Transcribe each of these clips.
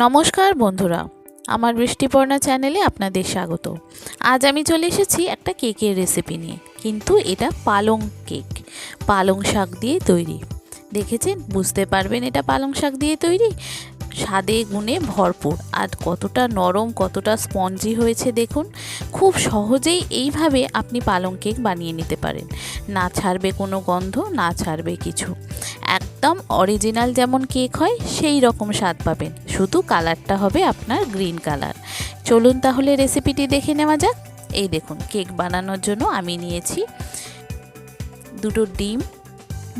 নমস্কার বন্ধুরা, আমার বৃষ্টিপর্ণা চ্যানেলে আপনাদের স্বাগত। আজ আমি চলে এসেছি একটা কেকের রেসিপি নিয়ে, কিন্তু এটা পালং কেক, পালং শাক দিয়ে তৈরি। দেখেছেন? বুঝতে পারবেন এটা পালং শাক দিয়ে তৈরি? স্বাদে গুণে ভরপুর, আর কতটা নরম, কতটা স্পঞ্জি হয়েছে দেখুন। খুব সহজেই এইভাবে আপনি পালং কেক বানিয়ে নিতে পারেন। না ছাড়বে কোনো গন্ধ, না ছাড়বে কিছু। একদম অরিজিনাল যেমন কেক হয়, সেই রকম স্বাদ পাবেন। শুধু কালারটা হবে আপনার গ্রিন কালার চলুন তাহলে রেসিপিটি দেখে নেওয়া যাক। এই দেখুন কেক বানানোর জন্য আমি নিয়েছি দুটো ডিম,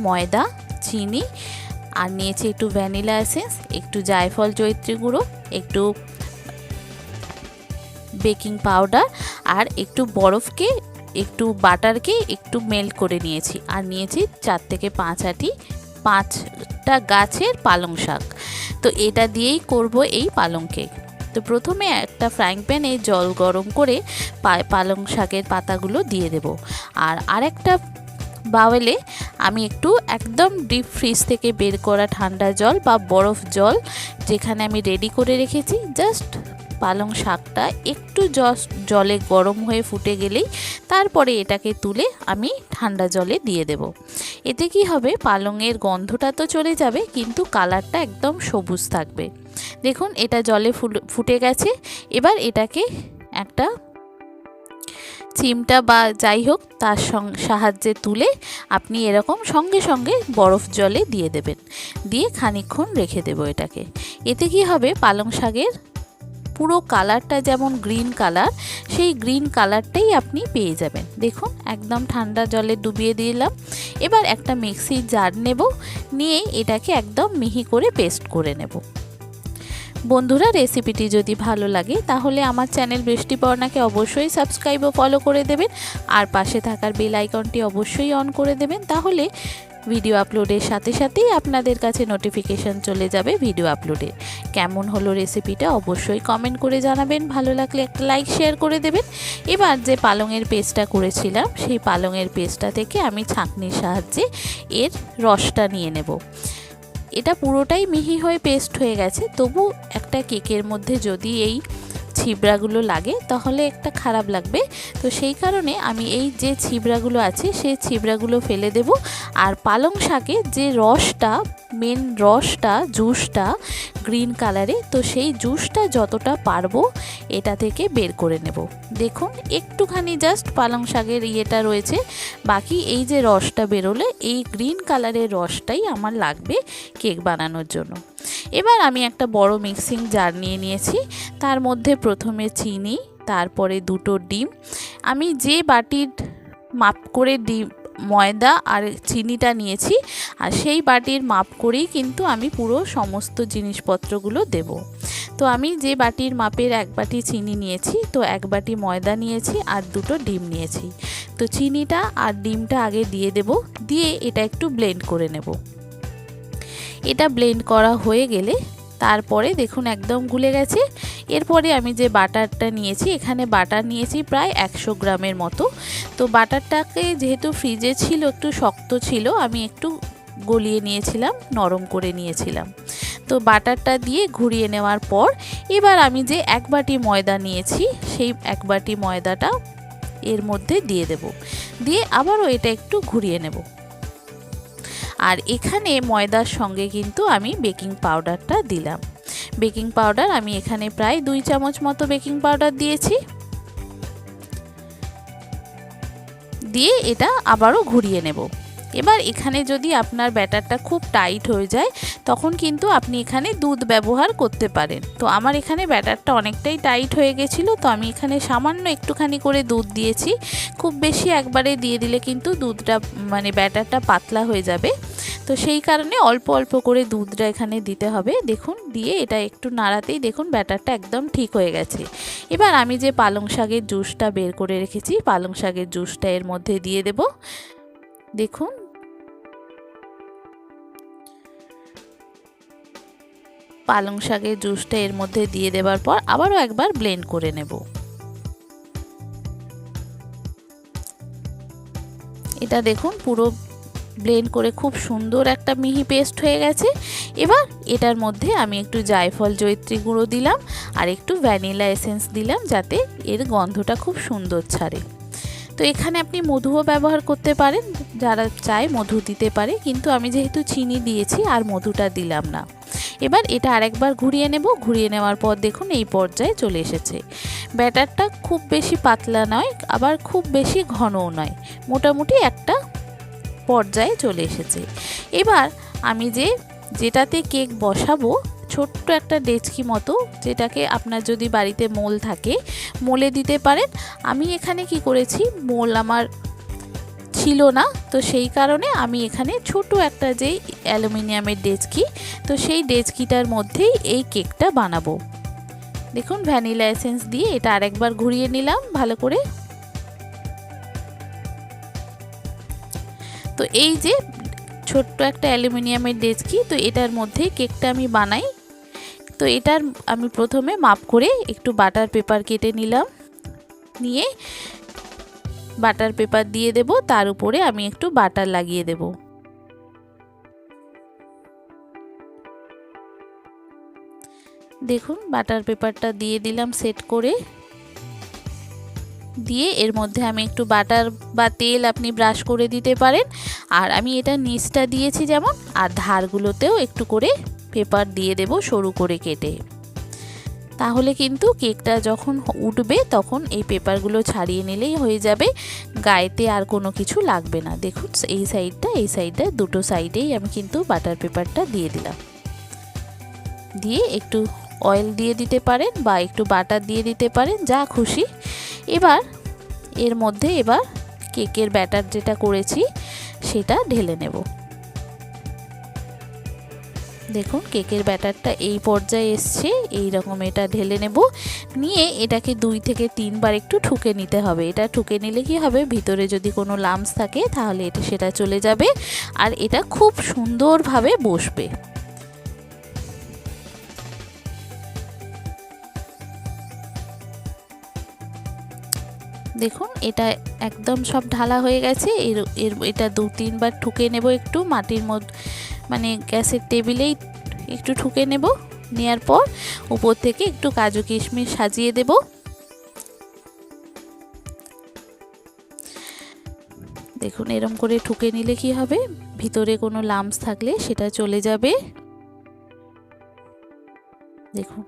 ময়দা, চিনি, আর নিয়েছি একটু ভ্যানিলা এসেন্স একটু জায়ফল জৈত্রী গুঁড়ো, একটু বেকিং পাউডার আর একটু বরফকে, একটু বাটারকে একটু মেল্ট করে নিয়েছি। আর নিয়েছি চার থেকে পাঁচ আটি পাঁচটা গাছের পালং শাক। তো এটা দিয়েই করব এই পালং কেক। তো প্রথমে একটা ফ্রাইং প্যানে জল গরম করে পালং শাকের পাতাগুলো দিয়ে দেব। আর আরেকটা বাওয়েলে আমি একটু একদম ডিপ ফ্রিজ থেকে বের করা ঠান্ডা জল বা বরফ জল যেখানে আমি রেডি করে রেখেছি, জাস্ট পালং শাকটা একটু জলে গরম হয়ে ফুটে গেলেই তারপরে এটাকে তুলে আমি ঠান্ডা জলে দিয়ে দেব। এতে কি হবে? পালংয়ের গন্ধটা তো চলে যাবে, কিন্তু কালারটা একদম সবুজ থাকবে। দেখুন, এটা জলে ফুটে গেছে। এবার এটাকে একটা চিমটা বা যাই হোক, তার সাহায্যে তুলে আপনি এরকম সঙ্গে সঙ্গে বরফ জলে দিয়ে দেবেন। দিয়ে খানিক্ষণ রেখে দেব এটাকে। এতে কি হবে? পালং শাকের পুরো কালারটা যেমন গ্রিন কালার, সেই গ্রিন কালারটাই আপনি পেয়ে যাবেন। দেখুন, একদম ঠান্ডা জলে ডুবিয়ে দিলাম। এবার একটা মিক্সির জার নেব, নিয়ে এটাকে একদম মিহি করে পেস্ট করে নেব। বন্ধুরা, রেসিপিটি যদি ভালো লাগে, তাহলে আমার চ্যানেল বৃষ্টিপর্ণাকে অবশ্যই সাবস্ক্রাইব ও ফলো করে দেবেন। আর পাশে থাকার বেল আইকনটি অবশ্যই অন করে দেবেন। তাহলে ভিডিও আপলোডের সাথে সাথেই আপনাদের কাছে নোটিফিকেশান চলে যাবে ভিডিও আপলোডের কেমন হলো রেসিপিটা অবশ্যই কমেন্ট করে জানাবেন। ভালো লাগলে একটা লাইক শেয়ার করে দেবেন। এবার যে পালংয়ের পেস্টটা করেছিলাম, সেই পালংয়ের পেস্টটা থেকে আমি ছাঁকনির সাহায্যে এর রসটা নিয়ে নেব। এটা পুরোটাই মিহি হয়ে পেস্ট হয়ে গেছে। তবু একটা কেকের মধ্যে যদি এই ছিবড়াগুলো লাগে, তাহলে একটা খারাপ লাগবে। তো সেই কারণে আমি এই যে ছিবড়াগুলো আছে, সেই ছিবড়াগুলো ফেলে দেব। আর পালং শাকে যে রসটা মেন রসটা জুসটা গ্রিন কালারে তো সেই জুসটা যতটা পারব, এটা থেকে বের করে নেব। দেখুন, একটুখানি জাস্ট পালং শাকের ইয়েটা রয়েছে। বাকি এই যে রসটা বেরোলে, এই গ্রিন কালারের রসটাই আমার লাগবে কেক বানানোর জন্য। এবার আমি একটা বড় মিক্সিং জার নিয়ে নিয়েছি। তার মধ্যে প্রথমে চিনি, তারপরে দুটো ডিম। আমি যে বাটির মাপ করে ডিম ময়দা আর চিনিটা নিয়েছি, আর সেই বাটির মাপ করেই কিন্তু আমি পুরো সমস্ত জিনিসপত্রগুলো দেব। তো আমি যে বাটির মাপের এক বাটি চিনি নিয়েছি, তো এক বাটি ময়দা নিয়েছি আর দুটো ডিম নিয়েছি। তো চিনিটা আর ডিমটা আগে দিয়ে দেব, দিয়ে এটা একটু ব্লেন্ড করে নেব। এটা ব্লেন্ড করা হয়ে গেলে তারপরে দেখুন একদম গুলে গেছে। এরপরে আমি যে বাটারটা নিয়েছি, এখানে বাটার নিয়েছি প্রায় একশো গ্রামের মতো। তো বাটারটাকে যেহেতু ফ্রিজে ছিল, একটু শক্ত ছিল, আমি একটু গলিয়ে নিয়েছিলাম, নরম করে নিয়েছিলাম। তো বাটারটা দিয়ে ঘুরিয়ে নেওয়ার পর এবার আমি যে এক বাটি ময়দা নিয়েছি, সেই এক বাটি ময়দাটা এর মধ্যে দিয়ে দেব। দিয়ে আবারও এটা একটু ঘুরিয়ে নেব। আর এখানে ময়দার সঙ্গে কিন্তু আমি বেকিং পাউডারটা দিলাম। বেকিং পাউডার আমি এখানে প্রায় দুই চামচ মতো বেকিং পাউডার দিয়েছি। দিয়ে এটা আবারও ঘুরিয়ে নেব। এবার এখানে যদি আপনার ব্যাটারটা খুব টাইট হয়ে যায়, তখন কিন্তু আপনি এখানে দুধ ব্যবহার করতে পারেন। তো আমার এখানে ব্যাটারটা অনেকটাই টাইট হয়ে গেছিল, তো আমি এখানে সামান্য একটুখানি করে দুধ দিয়েছি। খুব বেশি একবারে দিয়ে দিলে কিন্তু দুধটা মানে ব্যাটারটা পাতলা হয়ে যাবে। তো সেই কারণে অল্প অল্প করে দুধটা এখানে দিতে হবে। দেখুন, দিয়ে এটা একটু নাড়াতেই দেখুন ব্যাটারটা একদম ঠিক হয়ে গেছে। এবার আমি যে পালং শাকের জুসটা বের করে রেখেছি, পালং শাকের জুসটা এর মধ্যে দিয়ে দেব। দেখুন পালং শাকের জুসটা এর মধ্যে দিয়ে দেওয়ার পর আবারও একবার ব্লেন্ড করে নেব। এটা দেখুন, পুরো ব্লেন্ড করে খুব সুন্দর একটা মিহি পেস্ট হয়ে গেছে। এবার এটার মধ্যে আমি একটু জায়ফল জৈত্রী গুঁড়ো দিলাম আর একটু ভ্যানিলা এসেন্স দিলাম যাতে এর গন্ধটা খুব সুন্দর ছাড়ে। তো এখানে আপনি মধুও ব্যবহার করতে পারেন, যারা চায় মধু দিতে পারে, কিন্তু আমি যেহেতু চিনি দিয়েছি আর মধুটা দিলাম না। এবার এটা আরেকবার ঘুরিয়ে নেব। ঘুরিয়ে নেওয়ার পর দেখুন এই পর্যায়ে চলে এসেছে। ব্যাটারটা খুব বেশি পাতলা নয়, আবার খুব বেশি ঘনও নয়। মোটামুটি একটা পর্যায়ে চলে এসেছে। এবার আমি যে, যেটাতে কেক বসাবো, ছোট্ট একটা ডেচকি মতো, যেটাকে আপনার যদি বাড়িতে মোল থাকে, মোলে দিতে পারেন। আমি এখানে কি করেছি, মোল আমার ছিল না। তো সেই কারণে আমি এখানে ছোট একটা যে অ্যালুমিনিয়ামের ডেচকি তো সেই ডেচকিটার মধ্যেই এই কেকটা বানাবো। দেখুন, ভ্যানিলা এসেন্স দিয়ে এটা আরেকবার ঘুরিয়ে নিলাম ভালো করে। তো এই যে ছোট্ট একটা অ্যালুমিনিয়ামের ডেচকি তো এটার মধ্যেই কেকটা আমি বানাই। তো এটার আমি প্রথমে মাপ করে একটু বাটার পেপার কেটে নিলাম। নিয়ে বাটার পেপার দিয়ে দেব, তার উপরে আমি একটু বাটার লাগিয়ে দেব। দেখুন, বাটার পেপারটা দিয়ে দিলাম সেট করে। দিয়ে এর মধ্যে আমি একটু বাটার বা তেল আপনি ব্রাশ করে দিতে পারেন। আর আমি এটা নিচটা দিয়েছি যেমন, আর ধারগুলোতেও একটু করে পেপার দিয়ে দেব সরু করে কেটে। তাহলে কিন্তু কেকটা যখন উঠবে তখন এই পেপারগুলো ছাড়িয়ে নিলেই হয়ে যাবে। গায়েতে আর কোনো কিছু লাগবে না। দেখুন এই সাইডটা এই সাইডটা, দুটো সাইডেই আমি কিন্তু বাটার পেপারটা দিয়ে দিলাম। দিয়ে একটু অয়েল দিয়ে দিতে পারেন বা একটু বাটার দিয়ে দিতে পারেন, যা খুশি। এবার এর মধ্যে এবার কেকের ব্যাটার যেটা করেছি, সেটা ঢেলে নেব। দেখুন, কেকের ব্যাটারটা এই পর্যায়ে এসছে। এই রকম এটা ঢেলে নেব। নিয়ে এটাকে দুই থেকে তিনবার একটু ঠুকে নিতে হবে। এটা ঠুকে নিলে কি হবে? ভিতরে যদি কোনো লামস থাকে, তাহলে এটা সেটা চলে যাবে আর এটা খুব সুন্দরভাবে বসবে। দেখুন, এটা একদম সব ঢালা হয়ে গেছে। এর এর, এটা দু তিনবার ঠুকে নেব একটু। মাটির মধ্যে মানে গ্যাসের টেবিলেই একটু ঠুকে নেব। নেয়ার পর উপর থেকে একটু কাজু কিশমিশ সাজিয়ে দেব। দেখুন, এরম করে ঠুকে নিলে কি হবে? ভিতরে কোনো লামস থাকলে সেটা চলে যাবে। দেখুন।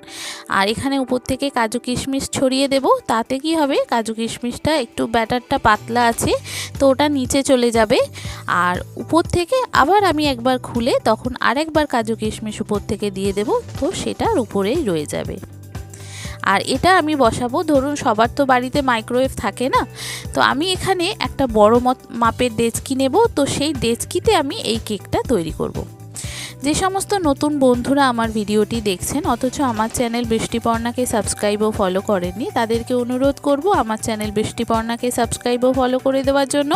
আর এখানে উপর থেকে কাজু কিশমিশ ছড়িয়ে দেব। তাতে কি হবে? কাজু কিশমিশটা একটু ব্যাটারটা পাতলা আছে, তো ওটা নিচে চলে যাবে। আর উপর থেকে আবার আমি একবার খুলে তখন আরেকবার কাজু কিশমিশ উপর থেকে দিয়ে দেব, তো সেটার উপরেই রয়ে যাবে। আর এটা আমি বসাবো। ধরুন সবার তো বাড়িতে মাইক্রোওয়েভ থাকে না, তো আমি এখানে একটা বড় মাপের ডেচকি নেব। তো সেই ডেচকিতে আমি এই কেকটা তৈরি করব। যে সমস্ত নতুন বন্ধুরা আমার ভিডিওটি দেখছেন, অথচ আমার চ্যানেল বৃষ্টিপর্ণাকে সাবস্ক্রাইব ও ফলো করেননি, তাদেরকে অনুরোধ করব আমার চ্যানেল বৃষ্টিপর্ণাকে সাবস্ক্রাইব ও ফলো করে দেওয়ার জন্য।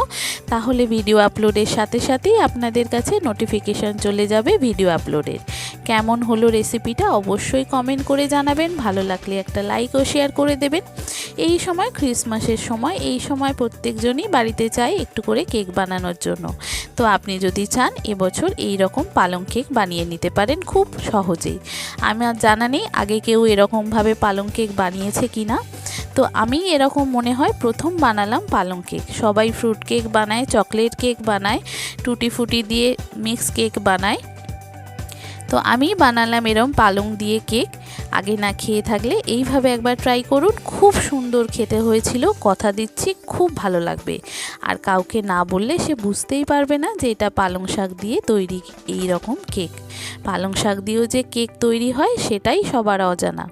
তাহলে ভিডিও আপলোডের সাথে সাথেই আপনাদের কাছে নোটিফিকেশান চলে যাবে ভিডিও আপলোডের কেমন হলো রেসিপিটা অবশ্যই কমেন্ট করে জানাবেন, ভালো লাগলে একটা লাইক ও শেয়ার করে দেবেন। এই সময় ক্রিসমাসের সময়, এই সময় প্রত্যেকজনই বাড়িতে চায় একটু করে কেক বানানোর জন্য। তো আপনি যদি চান, এবছর এই রকম পালং কেক বানিয়ে নিতে পারেন খুব সহজেই। আমার জানা নেই আগে কেউ এরকমভাবে পালং কেক বানিয়েছে কি না তো আমি এরকম মনে হয় প্রথম বানালাম পালং কেক। সবাই ফ্রুট কেক বানায়, চকলেট কেক বানায়, টুটি ফুটি দিয়ে মিক্স কেক বানায়। তো আমি বানালাম এরম পালং দিয়ে কেক। আগে না খেয়ে থাকলে এইভাবে একবার ট্রাই করুন। খুব সুন্দর খেতে হয়েছিল। কথা দিচ্ছি, খুব ভালো লাগবে। আর কাউকে না বললে সে বুঝতেই পারবে না যে এটা পালং শাক দিয়ে তৈরি এই রকম কেক। পালং শাক দিয়েও যে কেক তৈরি হয়, সেটাই সবার অজানা।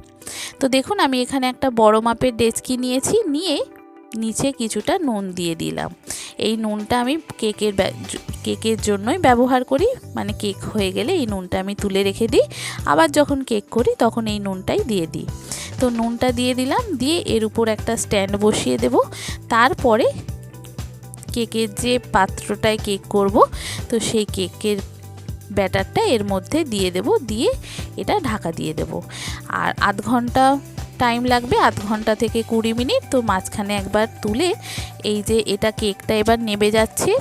তো দেখুন, আমি এখানে একটা বড় মাপের ডেচকি নিয়েছি। নিয়ে নিচে কিছুটা নুন দিয়ে দিলাম। এই নুনটা আমি কেকের কেকের জন্যই ব্যবহার করি। মানে কেক হয়ে গেলে এই নুনটা আমি তুলে রেখে দিই। আবার যখন কেক করি তখন এই নুনটাই দিয়ে দিই। তো নুনটা দিয়ে দিলাম, দিয়ে এর উপর একটা স্ট্যান্ড বসিয়ে দেব। তারপরে কেকের যে পাত্রটায় কেক করব, তো সেই কেকের ব্যাটারটা এর মধ্যে দিয়ে দেব। দিয়ে এটা ঢাকা দিয়ে দেব। আর আধ ঘণ্টা টাইম লাগবে, আধ ঘণ্টা থেকে কুড়ি মিনিট। তো মাঝখানে একবার তুলে এই যে এটা কেকটা এবার নেবে যাচ্ছে,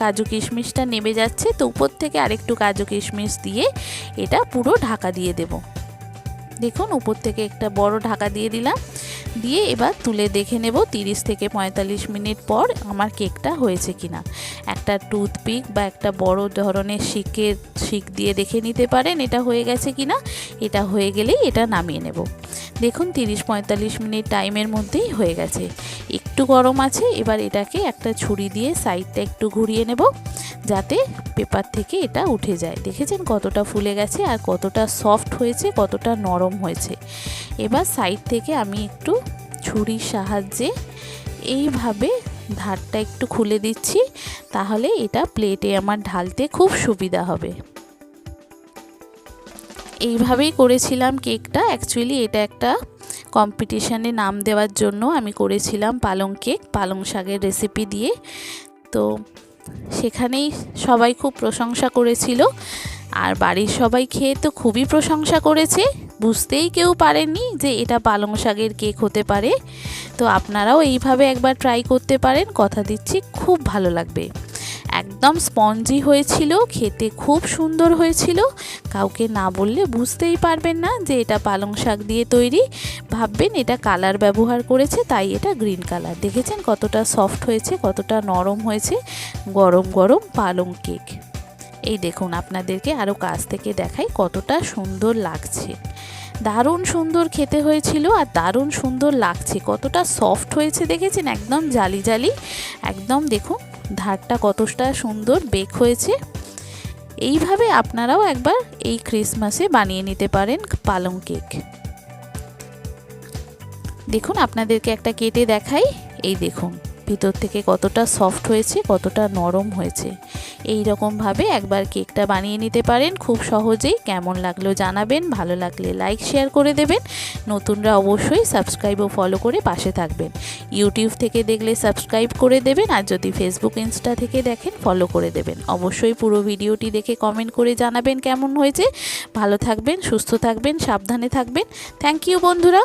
কাজু কিশমিশটা নেমে যাচ্ছে। তো উপর থেকে আরেকটু কাজু কিশমিশ দিয়ে এটা পুরো ঢাকা দিয়ে দেব। দেখুন, উপর থেকে একটা বড় ঢাকা দিয়ে দিলাম। দিয়ে এবার তুলে দেখে নেব তিরিশ থেকে পঁয়তাল্লিশ মিনিট পর আমার কেকটা হয়েছে কিনা। একটা টুথপিক বা একটা বড় ধরনের শিকের শিক দিয়ে দেখে নিতে পারেন এটা হয়ে গেছে কিনা। এটা হয়ে গেলেই এটা নামিয়ে নেব। দেখুন তিরিশ পঁয়তাল্লিশ মিনিট টাইমের মধ্যেই হয়ে গেছে। একটু গরম আছে, এবার এটাকে একটা ছুরি দিয়ে সাইডটা একটু ঘুরিয়ে নেব। যাতে পেপার থেকে এটা উঠে যায়। দেখেছেন কতটা ফুলে গেছে আর কতটা সফট হয়েছে, কতটা নরম হয়েছে। এবার সাইড থেকে আমি একটু ছুরির সাহায্যে এইভাবে ধারটা একটু খুলে দিচ্ছি, তাহলে এটা প্লেটে আমার ঢালতে খুব সুবিধা হবে। এইভাবেই করেছিলাম কেকটা। অ্যাকচুয়ালি এটা একটা কম্পিটিশানে নাম দেওয়ার জন্য আমি করেছিলাম পালং কেক, পালং শাকের রেসিপি দিয়ে। তো সেখানেই সবাই খুব প্রশংসা করেছিল। আর বাড়ির সবাই খেয়ে তো খুবই প্রশংসা করেছে। বুঝতেই কেউ পারেননি যে এটা পালং শাকের কেক হতে পারে। তো আপনারাও এইভাবে একবার ট্রাই করতে পারেন। কথা দিচ্ছি, খুব ভালো লাগবে। একদম স্পঞ্জি হয়েছিল, খেতে খুব সুন্দর হয়েছিল। কাউকে না বললে বুঝতেই পারবেন না যে এটা পালং শাক দিয়ে তৈরি। ভাববেন এটা কালার ব্যবহার করেছে, তাই এটা গ্রিন কালার। দেখেছেন কতটা সফট হয়েছে, কতটা নরম হয়েছে? গরম গরম পালং কেক। এই দেখুন, আপনাদেরকে আরও কাছ থেকে দেখাই কতটা সুন্দর লাগছে। দারুণ সুন্দর খেতে হয়েছিল আর দারুণ সুন্দর লাগছে। কতটা সফট হয়েছে দেখেছেন? একদম জালি জালি। একদম দেখুন ধারটা কতটা সুন্দর বেক হয়েছে। এইভাবে আপনারাও একবার এই ক্রিসমাসে বানিয়ে নিতে পারেন পালং কেক। দেখুন, আপনাদেরকে একটা কেটে দেখাই। এই দেখুন। ভিতর থেকে কতটা সফট হয়েছে, কতটা নরম হয়েছে। এই রকমভাবে একবার কেকটা বানিয়ে নিতে পারেন। খুব সহজেই কেমন লাগল জানাবেন, ভালো লাগলে লাইক শেয়ার করে দেবেন। নতুনরা অবশ্যই সাবস্ক্রাইব ও ফলো করে পাশে থাকবেন। ইউটিউব থেকে দেখলে সাবস্ক্রাইব করে দেবেন আর যদি ফেসবুক ইনস্টা থেকে দেখেন ফলো করে দেবেন। অবশ্যই পুরো ভিডিওটি দেখে কমেন্ট করে জানাবেন কেমন হয়েছে। ভালো থাকবেন, সুস্থ থাকবেন, সাবধানে থাকবেন। থ্যাংক ইউ বন্ধুরা।